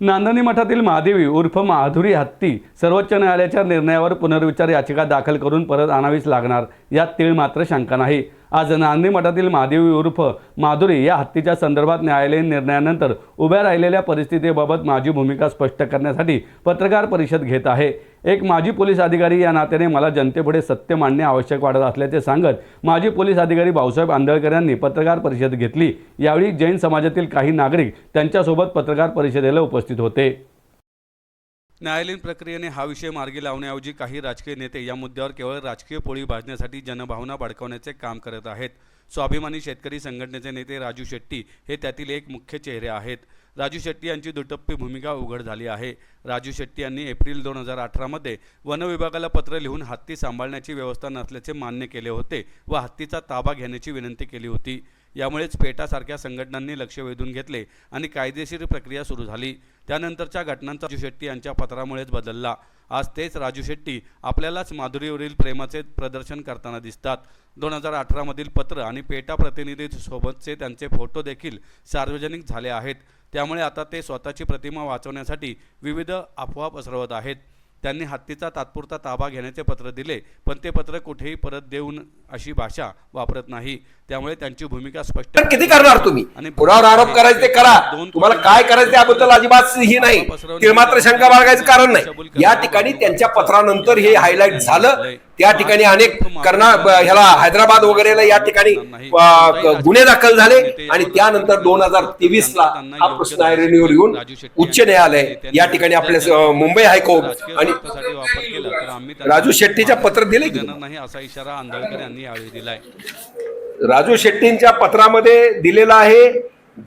नांदणी मठातील महादेवी उर्फ माधुरी हत्ती सर्वोच्च न्यायालयाच्या निर्णयावर पुनर्विचार याचिका दाखल करून परत आणावीच लागणार यात तीळ मात्र शंका नाही. आज नांदी मठातील महादेवी उर्फ माधुरी या हत्तीच्या संदर्भात न्यायालयीन निर्णयानंतर उभ्या राहिलेल्या परिस्थितीबाबत माझी भूमिका स्पष्ट करण्यासाठी पत्रकार परिषद घेत आहे. एक माजी पोलीस अधिकारी या नात्याने मला जनतेपुढे सत्य मांडणे आवश्यक वाटत असल्याचे सांगत माजी पोलीस अधिकारी भाऊसाहेब आंदळकर यांनी पत्रकार परिषद घेतली. यावेळी जैन समाजातील काही नागरिक त्यांच्यासोबत पत्रकार परिषदेला उपस्थित होते. न्यायालयीन प्रक्रियेने हा विषय मार्गी लावण्याऐवजी काही राजकीय नेते या मुद्द्यावर केवळ राजकीय पोळी भाजण्यासाठी जनभावना भडकवण्याचे काम करत आहेत. स्वाभिमानी शेतकरी संघटनेचे नेते राजू शेट्टी हे त्यातील एक मुख्य चेहरे आहेत. राजू शेट्टी यांची दुटप्पी भूमिका उघड झाली आहे. राजू शेट्टी यांनी एप्रिल दोन हजार अठरामध्ये वन विभागाला पत्र लिहून हत्ती सांभाळण्याची व्यवस्था नसल्याचे मान्य केले होते व हत्तीचा ताबा घेण्याची विनंती केली होती. यामुळेच पेटासारख्या संघटनांनी लक्ष वेधून घेतले आणि कायदेशीर प्रक्रिया सुरू झाली. त्यानंतरच्या घटनांचा राजू शेट्टी यांच्या पत्रामुळेच बदलला. आज तेच राजू शेट्टी आपल्यालाच माधुरीवरील प्रेमाचे प्रदर्शन करताना दिसतात. दोन हजार अठरामधील पत्र आणि पेटा प्रतिनिधीसोबतचे त्यांचे फोटो देखील सार्वजनिक झाले आहेत. त्यामुळे आता ते स्वतःची प्रतिमा वाचवण्यासाठी विविध अफवा पसरवत आहेत. त्यांनी हत्तीचा तात्पुरता ताबा घेण्याचे पत्र दिले पण ते पत्र कुठेही परत देऊन अशी भाषा वापरत नाही. त्यामुळे त्यांची भूमिका स्पष्ट किती करणार तुम्ही? आणि कुणावर आरोप करायचे ते करा. तुम्हाला काय करायचं त्याबद्दल अजिबात ही नाही. ते मात्र शंका बाळगायचं कारण नाही. या ठिकाणी त्यांच्या पत्रानंतर हे हायलाइट झालं. त्या ठिकाणी अनेक कर्ना ह्याला हैदराबाद वगैरेला या ठिकाणी गुन्हे दाखल झाले आणि त्यानंतर दोन हजार तेवीस ला हा प्रश्न ऐरणीवर येऊन उच्च न्यायालय या ठिकाणी आपल्या मुंबई हायकोर्ट आणि राजू शेट्टीच्या पत्र दिले नाही? असा इशारा आंदळकर यांनी यावेळी दिलाय. राजू शेट्टींच्या पत्रामध्ये दिलेला आहे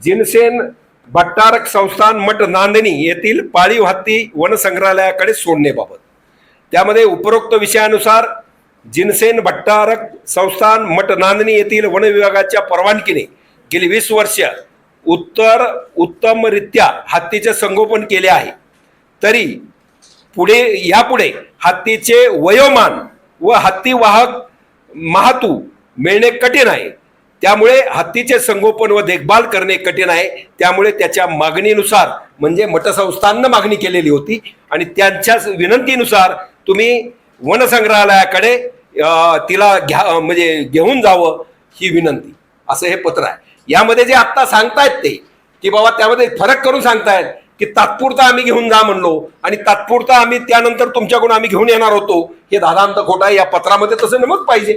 जिनसेन भट्टारक संस्थान मठ नांदणी येथील पाळीव हत्ती वनसंग्रहालयाकडे सोडण्याबाबत त्यामध्ये उपरोक्त विषयानुसार जिनसेन भट्टारक संस्थान मठ नांदणी येथील वन विभागाच्या परवानगीने गेली वीस वर्ष उत्तर उत्तमरित्या हत्तीचे संगोपन केले आहे. तरी पुढे यापुढे हत्तीचे वयोमान व हत्ती वाहक महातू मिळणे कठीण आहे. त्यामुळे हत्तीचे संगोपन व देखभाल करणे कठीण आहे. त्यामुळे त्याच्या मागणीनुसार म्हणजे मठसंस्थांना मागणी केलेली होती. आणि त्यांच्याच विनंतीनुसार तुम्ही वनसंग्रहालयाकडे तिला घ्या म्हणजे घेऊन जावं ही विनंती. असं हे पत्र आहे. यामध्ये जे आत्ता सांगतायत ते की बाबा त्यामध्ये फरक करून सांगतायत की तात्पुरता आम्ही घेऊन जा म्हणलो आणि तात्पुरता आम्ही त्यानंतर तुमच्याकडून आम्ही घेऊन येणार होतो हे दादांत खोटा या पत्रामध्ये तसं नमूद पाहिजे.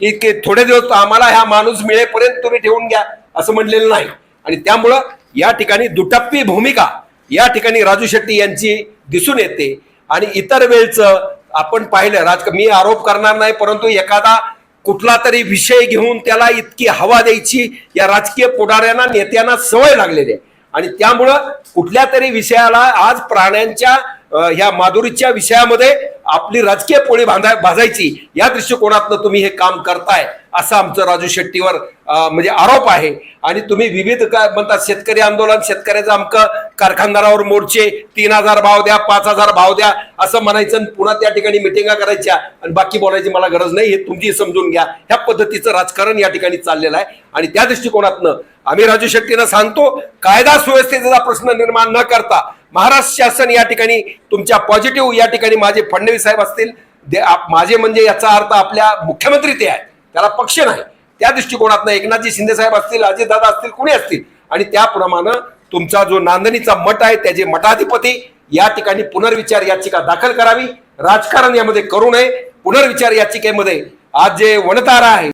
की की थोडे दिवस आम्हाला हा माणूस मिळेपर्यंत तुम्ही ठेवून घ्या असं म्हणलेलं नाही. आणि त्यामुळं या ठिकाणी दुटप्पी भूमिका या ठिकाणी राजू शेट्टी यांची दिसून येते. आणि इतर वेळचं आपण पाहिलं राज मी आरोप करणार नाही परंतु एखादा कुठला तरी विषय घेऊन त्याला इतकी हवा द्यायची या राजकीय पुढाऱ्यांना नेत्यांना सवय लागलेली आहे. आणि त्यामुळं कुठल्या तरी विषयाला आज प्राण्यांच्या ह्या माधुरीच्या विषयामध्ये आपली राजकीय पोळी बांधा भाजायची या दृष्टिकोनातनं तुम्ही हे काम करताय. असं आमचं राजू शेट्टीवर म्हणजे आरोप आहे. आणि तुम्ही विविध काय म्हणतात शेतकरी आंदोलन शेतकऱ्याचं अमकं कारखानदारावर मोर्चे तीन हजार भाव द्या पाच हजार भाव द्या असं म्हणायचं आणि पुन्हा त्या ठिकाणी मिटिंगा करायच्या आणि बाकी बोलायची मला गरज नाही हे तुमची समजून घ्या. ह्या पद्धतीचं राजकारण या ठिकाणी चाललेलं आहे. आणि त्या दृष्टिकोनातनं आम्ही राजू शेट्टीनं सांगतो कायदा सुव्यवस्थेचा प्रश्न निर्माण न करता महाराष्ट्र शासन या ठिकाणी तुमच्या पॉझिटिव्ह या ठिकाणी माझे फडणवीस साहेब असतील दे- आप- माझे म्हणजे याचा अर्थ आपल्या मुख्यमंत्री ते आहेत. त्याला पक्ष नाही. त्या दृष्टिकोनातनं एकनाथजी शिंदे साहेब असतील अजितदादा असतील कुणी असतील? आणि त्याप्रमाणे तुमचा जो नांदणीचा मठ आहे त्याचे मठाधिपती या ठिकाणी पुनर्विचार याचिका दाखल करावी. राजकारण यामध्ये करू नये. पुनर्विचार याचिकेमध्ये आज जे वणतारा आहे